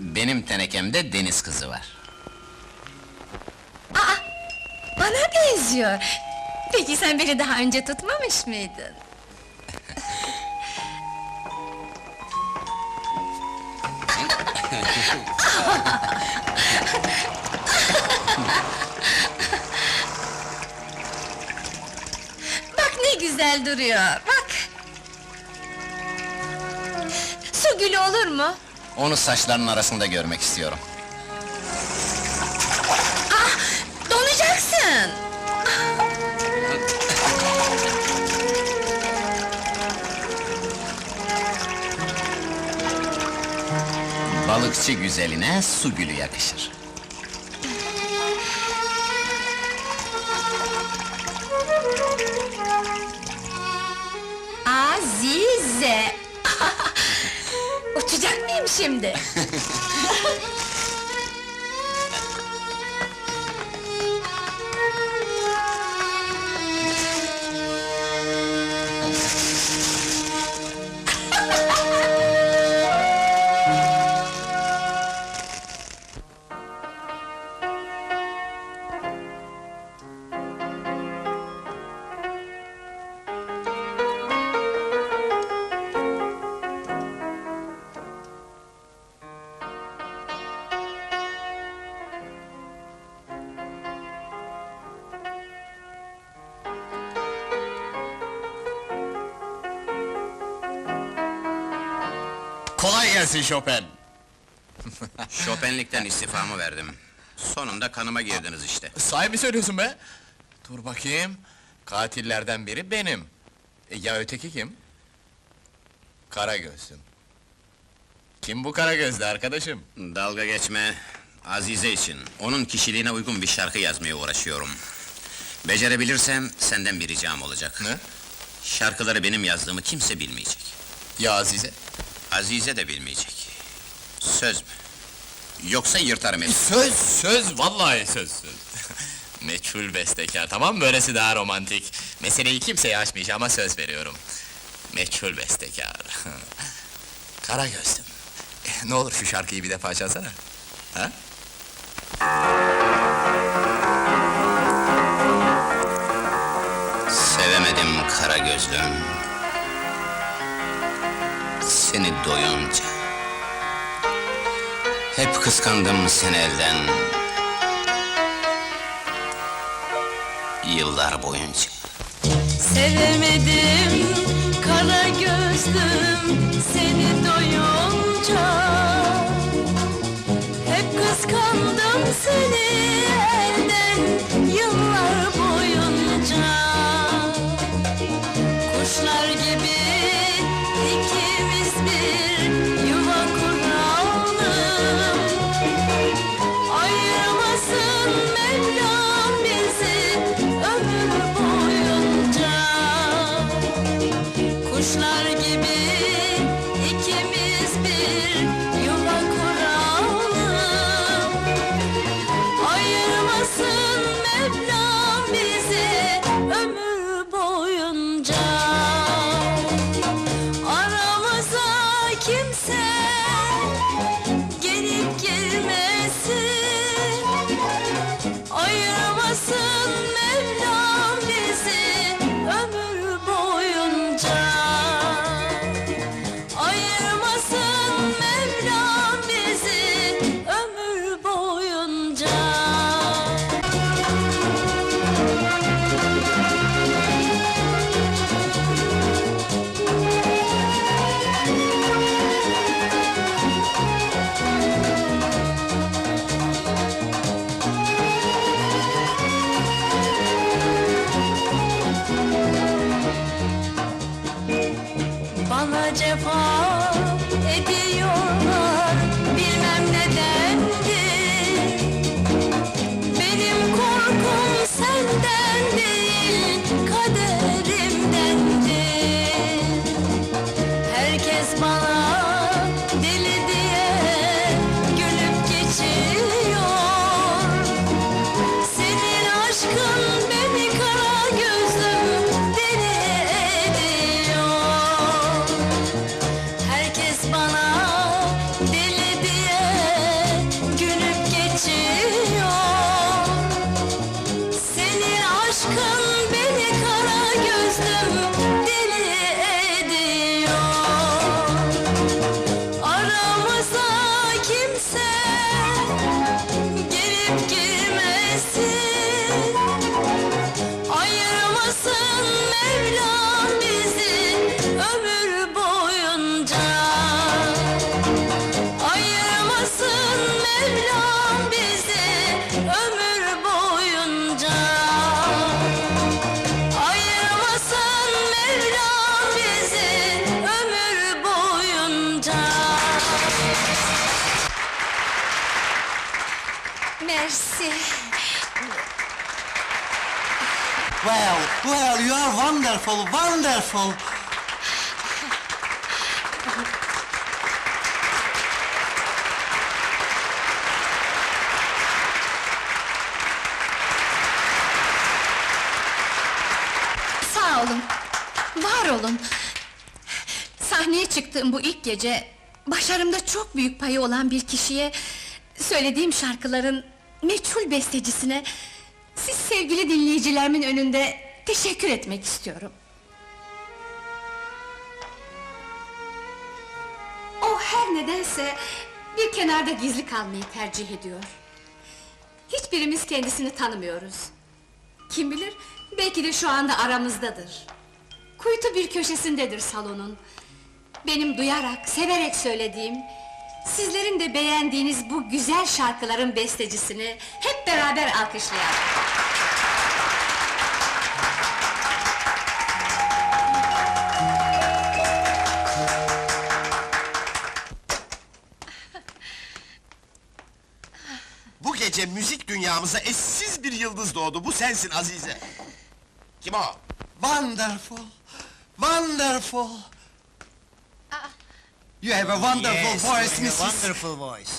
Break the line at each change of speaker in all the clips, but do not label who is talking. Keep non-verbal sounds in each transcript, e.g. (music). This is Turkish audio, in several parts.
Benim tenekemde deniz kızı var.
Benziyor. Peki sen beni daha önce tutmamış mıydın? Bak ne güzel duruyor, bak! Su gülü olur mu?
Onu saçlarının arasında görmek istiyorum. Balıkçı güzeline su gülü yakışır.
Azize! (laughs) Uçacak mıyım şimdi? (laughs)
Kolay gelsin Chopin. (laughs)
Şopenlikten istifamı verdim. Sonunda kanıma girdiniz işte.
Sahi mi söylüyorsun be? Dur bakayım. Katillerden biri benim. E, ya öteki kim? Kara gözlüm. Kim bu kara gözlü arkadaşım?
Dalga geçme. Azize için, onun kişiliğine uygun bir şarkı yazmaya uğraşıyorum. Becerebilirsem senden bir ricam olacak.
Ne?
Şarkıları benim yazdığımı kimse bilmeyecek.
Ya Azize?
Azize de bilmeyecek. Söz mü? Yoksa yırtarım hepsini.
Söz, söz, vallahi söz, söz. (laughs) Meçhul bestekar, tamam mı? Böylesi daha romantik. Meseleyi kimseye açmayacağım ama söz veriyorum. Meçhul bestekar. (laughs) Kara gözlüm. Eh, Ne olur şu şarkıyı bir defa çalsana. Ha?
Sevemedim kara gözlüm. Seni doyunca. Hep kıskandım seni elden. Yıllar boyunca.
Sevemedim kara gözlüm seni doyunca Hep kıskandım seni elden
Well, well, you are wonderful, wonderful.
Sağ olun, var olun. Sahneye çıktığım bu ilk gece... ...başarımda çok büyük payı olan bir kişiye... ...söylediğim şarkıların meçhul bestecisine... ...siz sevgili dinleyicilerimin önünde teşekkür etmek istiyorum. O her nedense bir kenarda gizli kalmayı tercih ediyor. Hiçbirimiz kendisini tanımıyoruz. Kim bilir, belki de şu anda aramızdadır. Kuytu bir köşesindedir salonun. Benim duyarak, severek söylediğim... ...sizlerin de beğendiğiniz bu güzel şarkıların bestecisini... ...hep beraber alkışlayalım.
Bu gece müzik dünyamıza eşsiz bir yıldız doğdu. Bu sensin Azize. Kim o?
Wonderful, wonderful. You have a wonderful
Yes,
voice, Mrs.
Wonderful voice.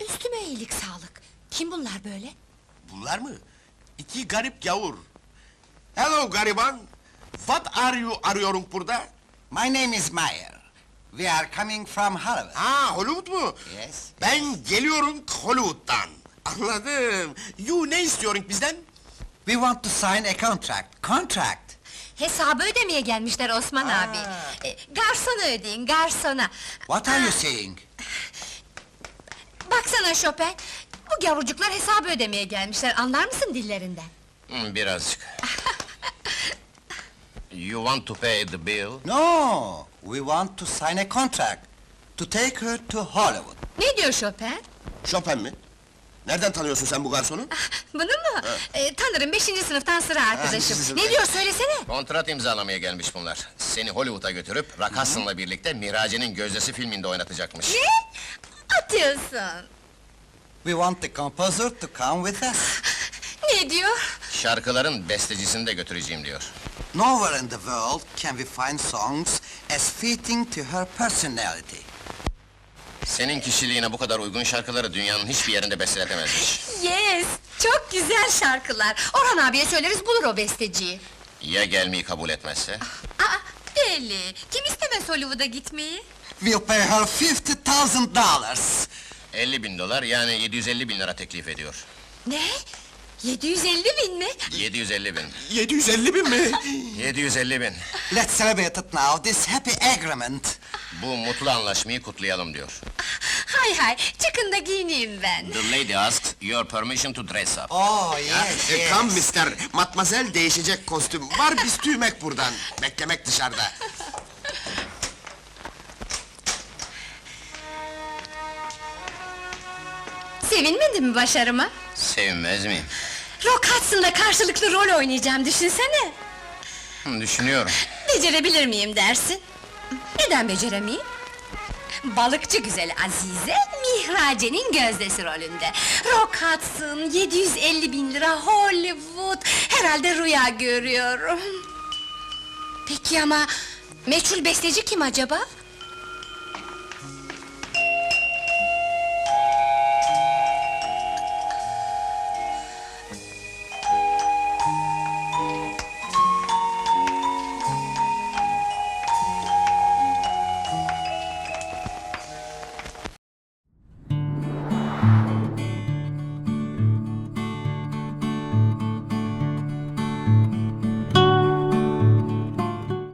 Üstüme iyilik sağlık. Kim bunlar böyle?
Bunlar mı? İki garip gavur. Hello gariban. What are you arıyorum burada?
My name is Meyer. We are coming from Hollywood.
Ha Hollywood mu?
Yes.
Ben geliyorum Hollywood'dan. Anladım. You ne istiyorsun bizden?
We want to sign a contract. Contract.
Hesabı ödemeye gelmişler Osman abi. E, garsona ödeyin, garsona.
What are
Aa,
you saying?
Baksana Chopin, bu yavrucuklar hesabı ödemeye gelmişler, anlar mısın dillerinden?
Hmm, birazcık. (laughs) you want to pay the bill?
No, we want to sign a contract. To take her to Hollywood.
Ne diyor Chopin?
Chopin mi? Nereden tanıyorsun sen bu garsonu?
Bunu mu? E, tanırım, beşinci sınıftan sıra
beşinci
arkadaşım.
sınıf.
ne diyor söylesene?
Kontrat imzalamaya gelmiş bunlar. Seni Hollywood'a götürüp Rakas'ınla birlikte Mirace'nin Gözdesi filminde oynatacakmış.
Ne? Atıyorsun.
We want the composer to come with us.
Ne diyor?
Şarkıların bestecisini de götüreceğim diyor.
Nowhere in the world can we find songs as fitting to her personality.
Senin kişiliğine bu kadar uygun şarkıları dünyanın hiçbir yerinde besteletemezmiş.
Yes, çok güzel şarkılar. Orhan abiye söyleriz, bulur o besteciyi.
Ya gelmeyi kabul etmezse?
Aa, deli! Kim istemez Hollywood'a gitmeyi?
We'll pay her fifty thousand dollars.
50 bin dolar yani 750 bin lira teklif ediyor.
Ne? 750 bin mi?
750 bin.
750 bin mi?
750 bin.
Let's celebrate it now, this happy agreement.
Bu mutlu anlaşmayı kutlayalım diyor.
Hay hay, çıkın da giyineyim ben.
The lady asks your permission to dress up.
Oh, yes, yes.
come mister, matmazel değişecek kostüm. Var biz tüymek buradan. Beklemek dışarıda.
Sevinmedin mi başarıma?
Sevinmez miyim?
Rock Hudson'da karşılıklı rol oynayacağım, düşünsene!
Hı, Düşünüyorum.
Becerebilir miyim dersin? Neden beceremeyeyim? Balıkçı güzel Azize, Mihrace'nin gözdesi rolünde. Rock Hudson, 750 bin lira, Hollywood... ...herhalde rüya görüyorum. Peki ama... ...meçhul besteci kim acaba?